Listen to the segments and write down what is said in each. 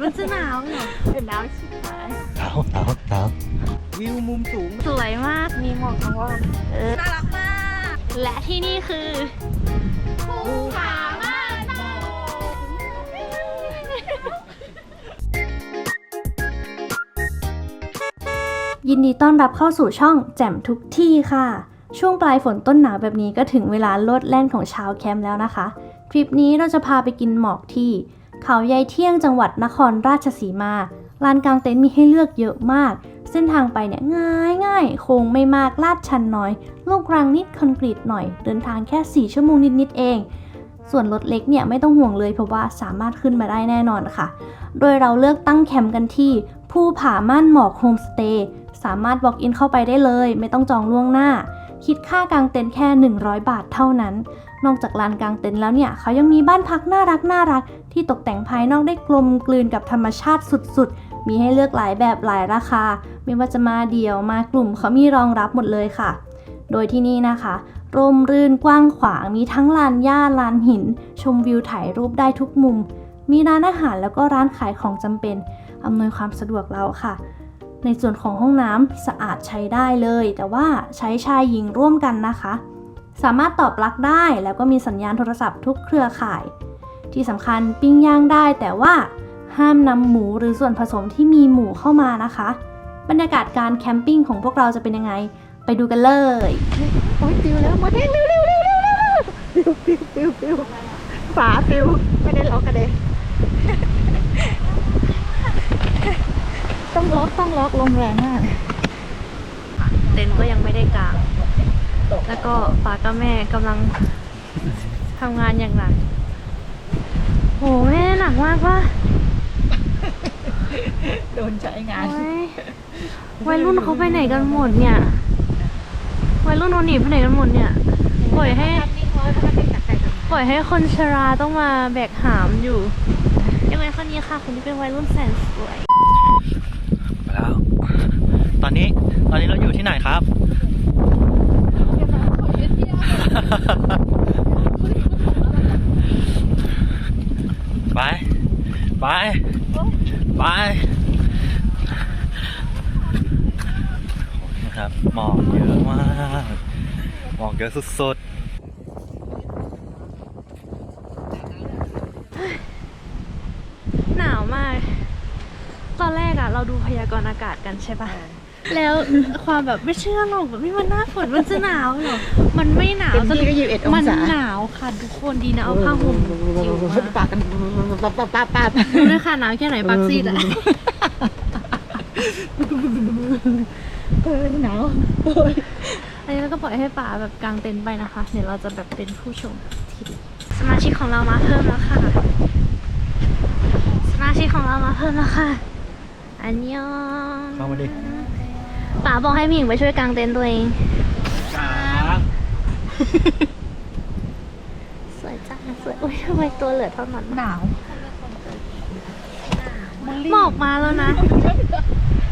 มันจะหนาวเหรอเป็นน้ำชิบหายหนาวหนาวหนาววิวมุมสูง สวยมาก มีหมอกทั้งวันเออน่ารักมาก และที่นี่คือภูผาม่านโมยินดีต้อนรับเข้าสู่ช่องแจ่มทุกที่ค่ะ ช่วงปลายฝนต้นหนาวแบบนี้ก็ถึงเวลาโลดแล่นของชาวแคมป์แล้วนะคะ ทริปนี้เราจะพาไปกินหมอกที่ เขายายเที่ยงจังหวัดนครราชสีมา ลานกลางเต็นท์มีให้เลือกเยอะมาก เส้นทางไปเนี่ยง่ายง่ายโค้งไม่มากลาดชันน้อย ลูกรังนิดคอนกรีตหน่อย เดินทางแค่ 4 ชั่วโมงนิดๆเอง ส่วนรถเล็กเนี่ยไม่ต้องห่วงเลยเพราะว่าสามารถขึ้นมาได้แน่นอนค่ะ โดยเราเลือกตั้งแคมป์กันที่ภูผาม่านหมอกโฮมสเตย์ สามารถ walk in เข้าไปได้เลย ไม่ต้องจองล่วงหน้า คิดค่ากางเต็นท์แค่ 100 บาทเท่านั้น นอกจากลานกางเต็นท์แล้วเนี่ย เขายังมีบ้านพักน่ารักน่ารัก ที่ตกแต่งภายนอกได้กลมกลืนกับธรรมชาติสุดๆ มีให้เลือกหลายแบบหลายราคา ไม่ว่าจะมาเดี่ยวมากลุ่มเขามีรองรับหมดเลยค่ะ โดยที่นี่นะคะ ร่มรื่นกว้างขวางมีทั้งลานหญ้าลานหิน ชมวิวถ่ายรูปได้ทุกมุม มีร้านอาหารแล้วก็ร้านขายของจำเป็นอำนวยความสะดวกเราค่ะ ในส่วนของห้องน้ำสะอาดใช้ได้เลย แต่ว่าใช้ชายหญิงร่วมกันนะคะ สามารถตอบปลั๊กได้แล้วก็มีสัญญาณโทรศัพท์ทุกเครือข่าย ที่สำคัญปิ้งย่างได้ แต่ว่าห้ามนำหมูหรือส่วนผสมที่มีหมูเข้ามานะคะ บรรยากาศการแคมปิ้งของพวกเราจะเป็นยังไง ไปดูกันเลยโอ้ยปิวแล้วมาเด้งเร็วเร็วเร็วเร็วเร็วปิวปิวปิวปิวฝาปิวไม่ได้ล็อกกันเลย ต้องล็อกต้องล็อกลมแรงมากเต็นท์ก็ยังไม่ได้กาง แล้วก็ป้ากับแม่กำลังทำงานอย่างหนักโหแม่หนักมากว่าโดนใช้งาน วัยรุ่นเขาไปไหนกันหมดเนี่ย วัยรุ่นโนหนีไปไหนกันหมดเนี่ย ปล่อยให้ ปล่อยให้คนชราต้องมาแบกหามอยู่ ยังไงคนนี้ค่ะคนนี้เป็นวัยรุ่นแสนสวยมาแล้วต อนนี้ ตอนนี้เราอยู่ที่ไหนครับ ไป ไป ไปนะครับหมอกเยอะมากหมอกเยอะสุดหนาวมาก ตอนแรกอะเราดูพยากรณ์อากาศกันใช่ปะ แล้วความแบบไม่เชื่อหรอกแบบนี่มันหน้าฝนมันจะหนาวเหรอ มันไม่หนาวเต็มที่ก็21องมันศาหนาวค่ะทุกคนดีนะเอาผ้าห่มจิ๋วมาปากกันปั๊บปั๊บปั๊บปั๊บดูด้วยค่ะหนาวแค่ไหนปักซีดอะ เออหนาวอันนี้เราก็ปล่อยให้ป่าแบบกางเต็นท์ไปนะคะเดี๋ยวเราจะแบบเป็นผู้ชมทีเดียวสมาชิกของเรามาเพิ่มแล้วค่ะ สมาชิกของเรามาเพิ่มแล้วค่ะ อันยองๆเข้ามาดิ ป๋าบอกให้พี่หญิงไปช่วยกางเต็นท์ตัวเองครับสวยจังสวยอุ้ยทำไมตัวเหลือเท่านั้นหนาวหมอกมาแล้วนะ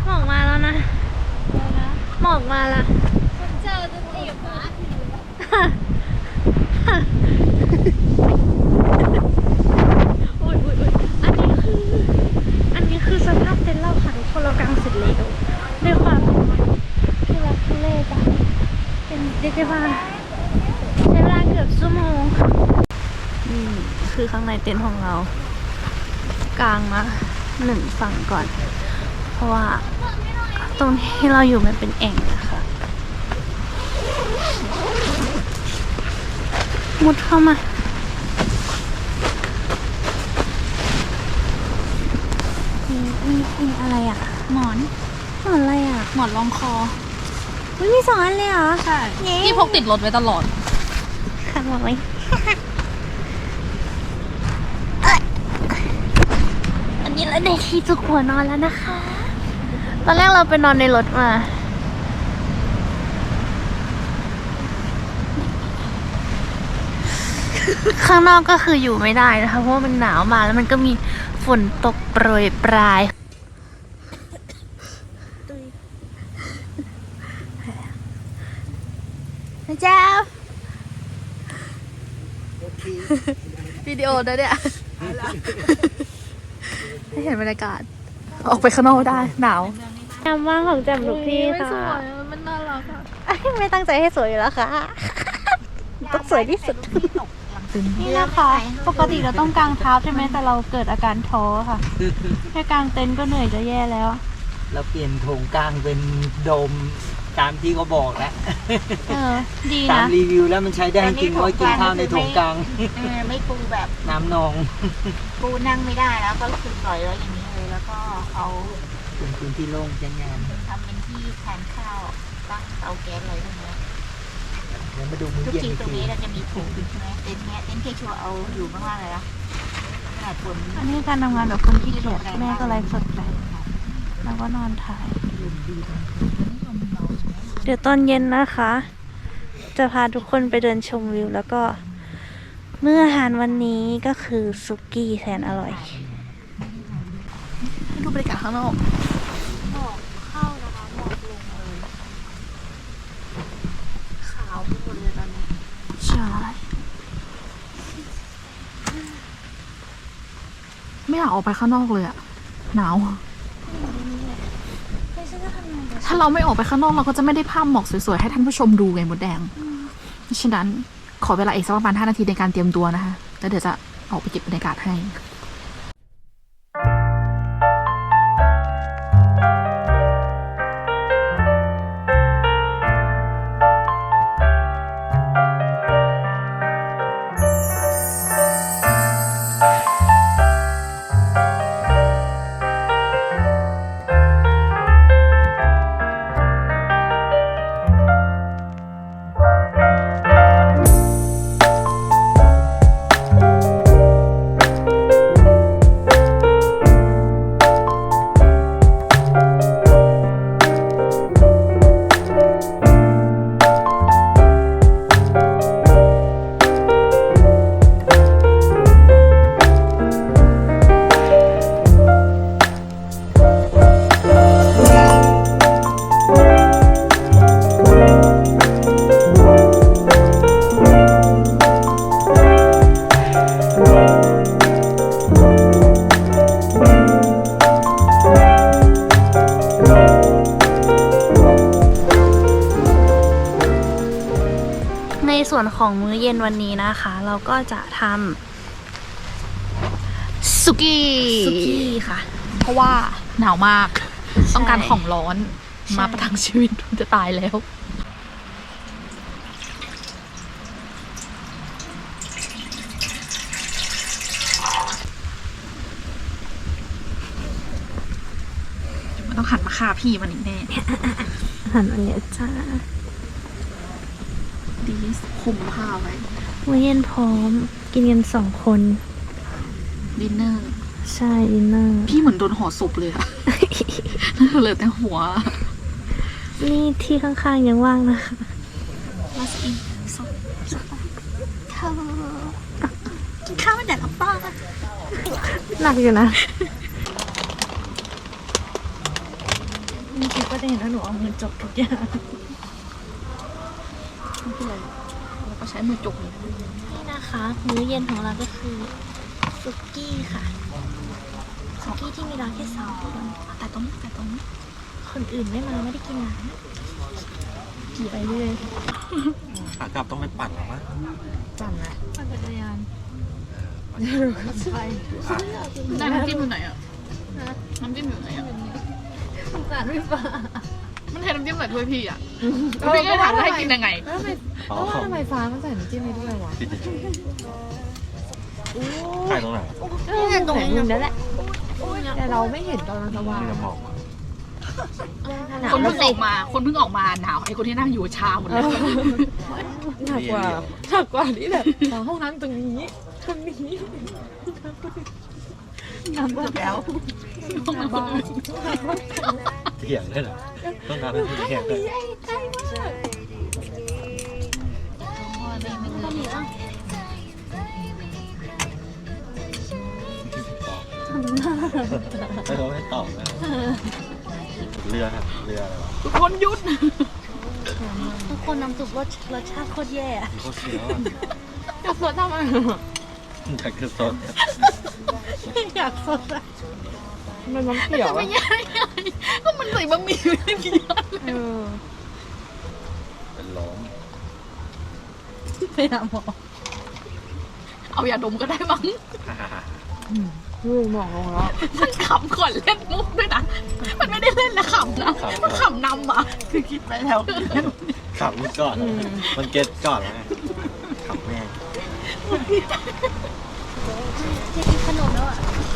หมอกมาแล้วนะหมอกมาละเจอจะจีบมาอุ้ยอุ้ยอุ้ยอันนี้คือ อันนี้คือสภาพเต็นท์เราค่ะทุกคนเรากางเสร็จแล้วด้วยความทุรักทุเลจ้ะเป็นเรียกได้ว่าใช้เวลาเกือบชั่วโมง นี่คือข้างใน เต็นท์ของเรา กลางมาหนึ่งฝั่งก่อน เพราะว่าตรงที่เราอยู่มันเป็นแอ่งนะคะมุดเข้ามานี่นี่นี่อะไรอะ หมอน หมอนอะไรอะ หมอนรองคออุ๊ยมีสองอันเลยเหรอ ใช่เย้ที่พกติดรถไว้ตลอดค่ะบอกไว้อั นนี้เราได้ที่จุกหัวนอนแล้วนะคะ ตอนแรกเราไปนอนในรถมา ข้างนอกก็คืออยู่ไม่ได้นะคะ เพราะว่ามันหนาวมากแล้วมันก็มีฝนตกโปรยปลายนะเจ้าวิดีโอนะเนี่ย ให้เห็นบรรยากาศ ออกไปข้างนอกได้หนาวงามมากของแจ่มทุกที่ค่ะมันน่ารักอะไม่ตั้งใจให้สวยอยู่แล้วค่ะต้องสวยที่สุด นี่นะคะ ปกติเราต้องกางเท้าใช่ไหมแต่เราเกิดอาการท้อค่ะ แค่กางเต็นท์ก็เหนื่อยจะแย่แล้วแล้วเปลี่ยนโถงกลางเป็นโดม ตามที่เขาบอกแล้วเออดีตามนะรีวิวแล้วมันใช้ได้จริงๆไว้กินข้าวในโถงกลาง เออไม่ปูแบบน้ำนองปูนั่งไม่ได้แล้ว ก็คือปล่อยไว้อย่างนี้เลยแล้วก็เอาเป็นพื้นที่โล่งใช้งานทำเป็นที่ทานข้าวตั้งเตาแก๊สอะไรพวกเนี้ยเดี๋ยวมาดูมื้อทุกเย็นทีอีกตรงทีนี้เราจะมีถุงใช่ไหมเต็นท์เนี้ยเต็นท์เคชัวเอาอยู่ข้างล่างเลยนะขนาดฝนอันนี้การทำงานแบบคนขี้เกียจแม่ก็ไลฟ์สดไปแล้วก็นอนถ่าย เดี๋ยวตอนเย็นนะคะ จะพาทุกคนไปเดินชมวิว แล้วก็เมื่ออาหารวันนี้ก็คือซุกี้แสนอร่อยให้ดูบรรยากาศข้างนอกหมอกเข้านะคะหมอกลงเลยขาวไปหมดเลยตอนนี้ใช่ไม่อยากออกไปข้างนอกเลยอะหนาว ถ้าเราไม่ออกไปข้างนอกเราก็จะไม่ได้ภาพหมอกสวยๆ ให้ท่านผู้ชมดูไงมดแดงฉะนั้นขอเวลาอีกสักประมาณ5นาทีในการเตรียมตัวนะคะ แล้วเดี๋ยวจะออกไปเก็บบรรยากาศให้ วันนี้นะคะ เราก็จะทสุกี้ำซุกี้ค่ะ เพราะว่าหนาวมาก ต้องการใช่ของร้อนใช่มาประทังชีวิตจะตายแล้วมันต้องหันมาฆ่าพี่มันอีกแน่อาหารวันนี้จ้า ดีคุมผ้าไว้มื้อเย็นพร้อม กินกันสองคน ดินเนอร์ ใช่ดินเนอร์ พี่เหมือนโดนห่อศพเลยอะเหลือแต่หัว นี่ที่ข้างๆยังว่างนะคะกินข้าวไม่แต่ละป้าหนักอยู่นะนี่คิดว่าจะเห็นว่าหนูเอามือจบทุกอย่าง แล้วก็ใช้มือจุกเลยนี่นะคะ มื้อเย็นของเราก็คือซุกี้ค่ะซุกี้ที่มีเราแค่สองคนแต่ตรงนี้แต่ตรงนี้คนอื่นไม่มาไม่ได้กินนะขี่ไปเรื่อยขากลับต้องไปปั่นหรอวะปั่นไหมปั่นจักรยานได้น้ำจิ้มอยู่ไหนอะน้ำจิ้มอยู่ไหนอะสงสารพี่ฟ้า มันเทน้ำจิ้มใส่ถ้วยพี่อะแล้วพี่ก็ถามว่าให้กินยังไงอ๋อว่าทำไมฟ้ามันใส่น้ำจิ้มนี้ด้วยวะใช่ตรงไหนนี่ตรงนี้นั่นแหละ แต่เราไม่เห็นตอนมันสว่างมีน้ำหมอกคนเพิ่งออกมา คนเพิ่งออกมาหนาวไอ้คนที่นั่งอยู่ชาหมดแล้วหนักกว่าหนักกว่านี่แบบอ๋อห้องน้ำตรงนี้ตรงนี้น้ำหมดแล้วเถียงได้เหรอ ต้องการเป็นเถียงเลยไม่รู้ให้ตอบนะเรือครับเรืออะไรวะทุกคนหยุดทุกคนน้ำซุปรสรสชาติโคตรแย่อะมีโคตรเสียวอะจะสดทำไมอยากจะสดอยากสดอะ มันน้ำเขียวไม่ใช่ก็มันใส่บะหมี่ไม่ได้กินเออเป็นล้มไปหาหมอเอายาดมก็ได้มั้งลูกบอกลงแล้วมันขำก่อนเล่นมุกด้วยนะ มันไม่ได้เล่นแล้วขำนะ มันขำนำอะคือคิดไปแล้วขับมันก่อน มันเก็ตก่อนแล้วไงขับแม่ง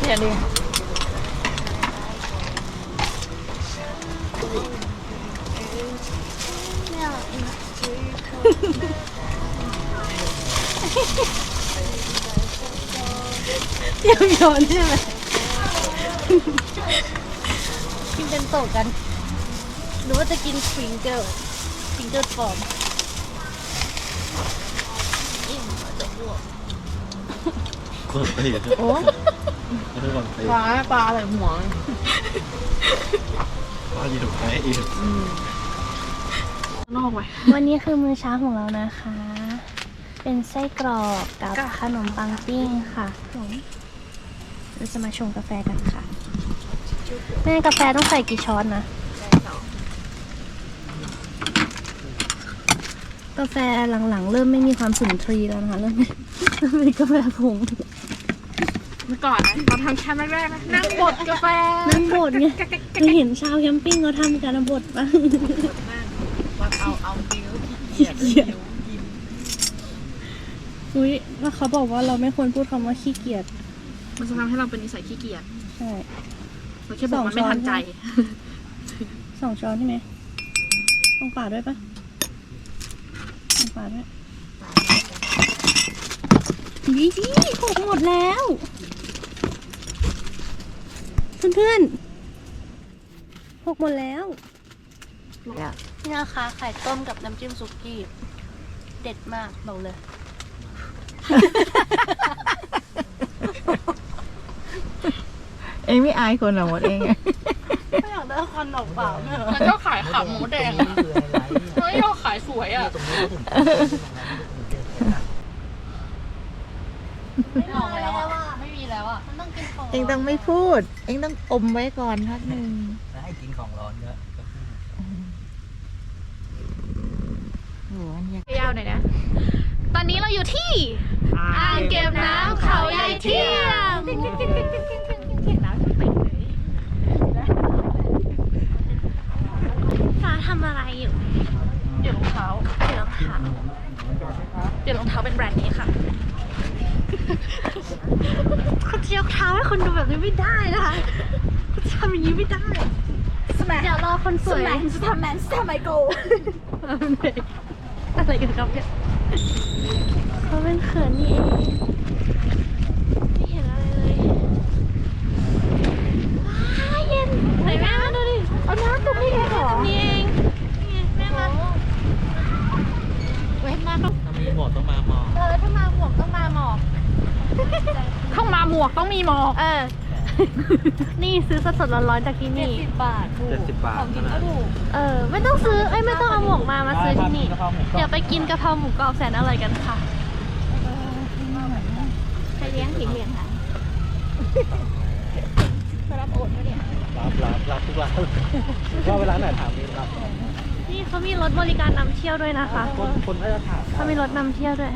เนี่ยดิ เดี๋ยวโยนใช่ไหมกินเป็นโตะกัน หรือว่าจะกินสปริงเกิลสปริงเกิลฟอร์มคนตีโอ้ทุกคนตีปลาปลาอะไรหัวว่าอยู่ถูกไหมอีก นอกไว้วันนี้คือมื้อเช้าของเรานะคะ เป็นไส้กรอกกับขนมปังปิ้งค่ะเราจะมาชงกาแฟกันค่ะแม่กาแฟต้องใส่กี่ช้อนนะกาแฟหลังๆ เริ่มไม่มีความสุนทรีแล้วนะคะเริ่มเริ่มเป็นกาแฟผงเมื่อก่อนนะตอนทำแคมป์แรกๆนะนั่งบดกาแฟนั่งบดไงเคยเห็นชาวแคมปิ้งเขาทำการบดปะเอาเอานิ้ว ขี้เกียจอุ้ยแล้วเขาบอกว่าเราไม่ควรพูดคำว่าขี้เกียจมันจะทำให้เราเป็นนิสัยขี้เกียจใช่ เราแค่บอกมันไม่ทันใจ สองช้อนใช่ไหมต้องปาดด้วยปะต้องปาดด้วยดีดีหกหมดแล้ว เพื่อนๆหกหมดแล้ว นี่นะคะไข่ต้มกับน้ำจิ้มซุกี้ เด็ดมากบอกเลย เองไม่อายคนเหรอหมดเอง ไม่อยากได้ควันออกเปล่าเนี่ย มันก็ขายขาหมูแดงอะไม่ยอขายสวยอะ ไม่มองแล้วอะไม่มีแล้วอะเองต้องไม่พูด เองต้องอมไว้ก่อนพักหนึ่ง ให้กินของร้อนเยอะ โอ้โหอันนี้ยาวหน่อยนะ ตอนนี้เราอยู่ที่อ่างเก็บน้ำเขาใหญ่เที่ยงฟ้าทำอะไรอยู่เดี๋ยวรองเท้าเดี๋ยวรองเท้าเดี๋ยวรองเท้าเป็นแบรนด์นี้ค่ะเขาเทียบเท้าให้คนดูแบบนี้ไม่ได้นะคะเขาทำอย่างนี้ไม่ได้ เดี๋ยวรอคนสวยจะทำแมนสทำไมโก อะไรกันครับเนี่ยเขาเป็นเขินนี่เองไม่เห็นอะไรเลยว้ายเย็นไหนแม่มาดูดิเอาน้ำตรงนี้เองเหรอนี่เองนี่ไงแม่มาเว้ยมาต้องถ้ามีหมดต้องมาหมอเออถ้ามาหมวกต้องมาหมอกเข้ามาหมวกต้องมีหมอกเออ นี่ซื้อสดๆร้อนๆจากที่นี่เจ็ดสิบบาทเท่านั้นเออ ไม่ต้องซื้อเอ้ยไม่ต้องเอาหมวกมามาซื้อที่นี่กะเพราหมูกรอบเดี๋ยวไปกินกะเพราหมูกรอบแสนอร่อยกันค่ะใครเลี้ยงผีเลี้ยงค่ะรับรับรับทุกร้านว่าเวลาไหนถามมีรับนี่เขามีรถบริการนำเที่ยวด้วยนะคะ คนคนก็จะถามเขามีรถนำเที่ยวด้วย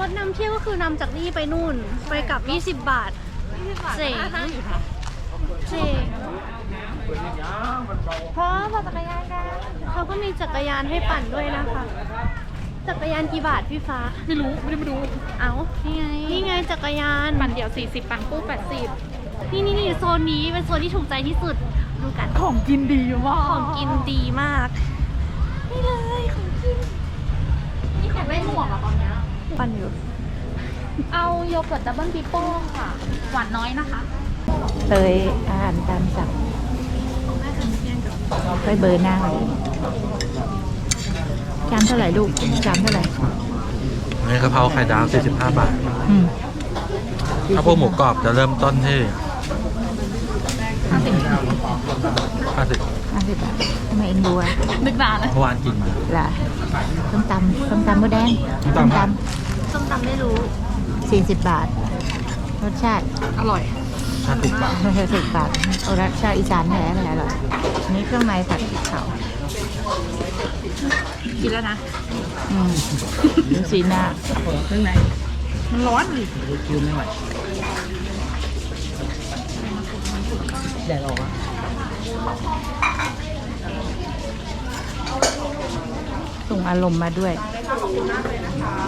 รถนำเที่ยวก็คือนำจากนี่ไปนู่น ไปกลับ 20 บาท เจ๋งเจ๋งพร้อมปั่นจักรยานกันเขาก็มีจักรยานให้ปั่นด้วยนะคะ จักรยานกี่บาทพี่ฟ้า ไม่รู้ ไม่ได้มาดู เอานี่ไง นี่ไงจักรยาน ปั่นเดี่ยว 40 ปั่นคู่80 นี่นี่นี่โซนนี้เป็นโซนที่ถูกใจที่สุด ดูกัน ของกินดีมาก ของกินดีมาก นี่เลยของกิน นี่อยากได้หมวกอะตอนเนี้ยปั่นอยู่ เอาโยเกิร์ตดับเบิลปิโป้ค่ะ หวานน้อยนะคะเคยอาหารตามสั่งเคยเบอร์หน้าไว้จานเท่าไหร่ลูกจานเท่าไหร่นี่กะเพราไข่ดาว 45 บาทอืมถ้าพวกหมูกรอบจะเริ่มต้นที่ห้าสิบ50ห้าสิบบาททำไมเองรู้อะนึกนานนะเมื่อวานกินมาล่ะต้มตำต้มตำมะแดงส้มตำต้มตส้มตำไม่รู้ำสี่สิบบาท รสชาติอร่อยอห้าสิบบาทสิบบาทโอ้รักชาอีสานแท้เลยอร่อยอันนี้เครื่องในผัดพริกเผากินแล้วนะอืมดูสีหน้าเครื่องในมันร้อนดิคิวไม่ไหวแดดออกอะส่งอารมณ์มาด้วย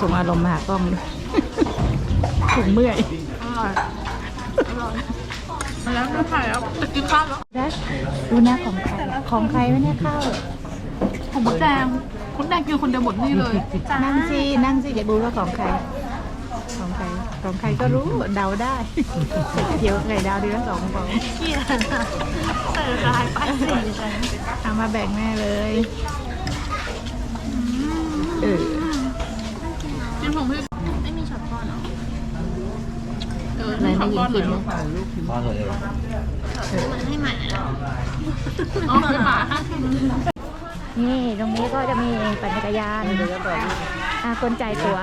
ส่งอารมณ์มาหากล้องด้วย ถึงเมื่อยแล้วก็ถ่ายแล้วจะกินข้าวแล้วนะดูหน้าของใครของใครวะเนี่ยข้าวผมมดแดงมดแดงกินคนเดียวหมดนี่เลยนั่งสินั่งสิอยากดูว่าของใคร ของใครของใครก็รู้เดาได้เดี๋ยวไข่ดาวเดือนสองฟองเกลียดใส่ลายป้ายสีเลยเอามาแบ่งแม่เลยเออกินผมพี่ไม่มีช็อตป้อนเหรอเอะไรไม่ยิป้อนนกิเลยนป้อนเลยให้หมาอ๋อให้หมาห้าสิบนี่ตรงนี้ก็จะมีปั่นจักรยานอะคนจ่ายตั๋ว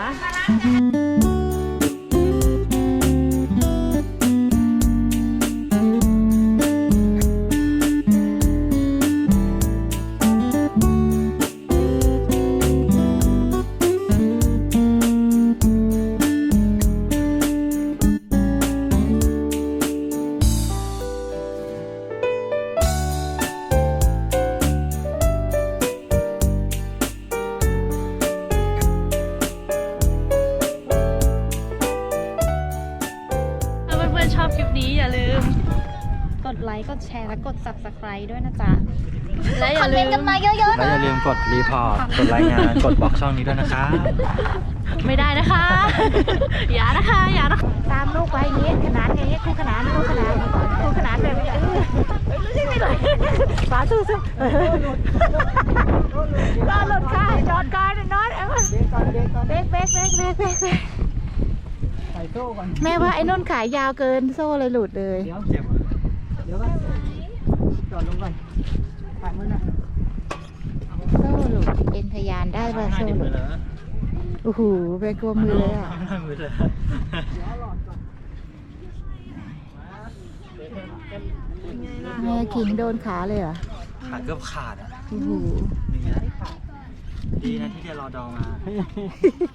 กดไลค์กดแชร์และกด subscribe ด้วยนะจ๊ะ และอย่าลืมกันมาเยอะแล้วอย่าลืมกดรีพอร์ต กดรายงาน กดบอกช่องนี้ด้วยนะคะไม่ได้นะคะ อย่านะคะอย่านะคะ ตามลูกไปอย่างนี้ขนาดอย่างนี้คู่ขนานคู่ขนานคู่ขนานแบบนี้เออเฮ้ยรู้สึกไม่เลยฝาสู้สู้เออรอหลุดค่ะจอดก่อนนอนเอาเบรกเบรกเบรกเบรกเบรกเบรกแม่ว่าไอ้นนขายยาวเกินโซ่เลยหลุดเลยเดี๋ยวเจ็บเดี๋ยวก่อนจ อดลงก่อนถ่ายมือหน่อยโซ่หลุดเอ็นทะยานได้ป่ะง่ายโซ่ดีหมืลุอดเลยนะโอ้โหเป็นกลัวมือเลยอะง่ายมือเลยแม่ขิงโดนขาเลยเหรอ ขาเกือบขาดอะโอ้โหนี่นะดีนะที่เดียรอดองมา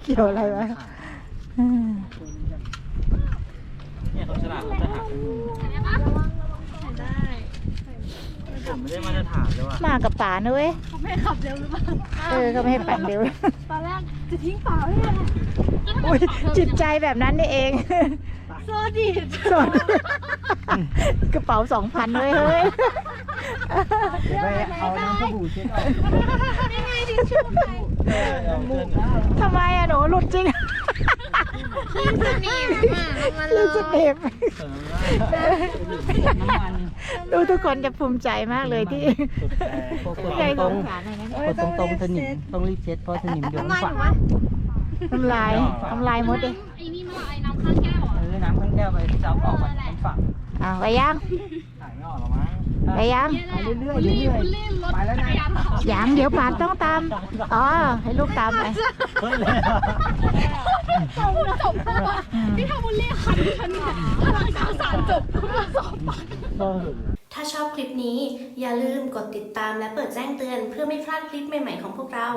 เกี่ยวอะไรวะอืมเนี่ยเขาฉลาดเขาจะหักผม ไม่ได้มาตรฐานเลยว่ะมากับป๋านะเว้ยไม่ขับเร็วหรือเปล่าเออเขาไม่ให้ปั่นเร็ว ตอนแรกจะทิ้งเปล่าเลยนะอุ้ยจิตใจแบบนั้นนี่เอง โซดีสดกระเป๋าสองพันเลยเฮ้ย ไปเอาน้ำสบู่เช็ดออกยังไงดิชูไปทำไมอะหนูหลุดจริง ขึ้นสนิมอะลงมาหเลลุดสเต็ยปดูทุกคนจะภูมิใจมากเลยที่ใจสงสารอะไรนะเนี่ยกดตรงๆสนิมต้องรีบเช็ดเพราะสนิมเดี๋ยวมันฝังน้ำลายน้ำลายมดดิไอ้นี่มันไอ้น้ำข้างแก้วอะเออน้ำข้างแก้วไปจะเอาออกมามันฝังอ้าวไปยังถ่ายไม่ออกหรอมั้ง ไปยังไปเรื่อยๆเรื่อยๆไปแล้วนะยังเดี๋ยวป่านต้องตามอ๋อให้ลูกตามไปเฮ้ยเลยจบแล้วอะที่ทำบุญเรียกคันฉันเนี่ยพลังทางสารจบเพื่อสอบปัดถ้าชอบคลิปนี้อย่าลืมกดติดตามและเปิดแจ้งเตือนเพื่อไม่พลาดคลิปใหม่ๆของพวกเรา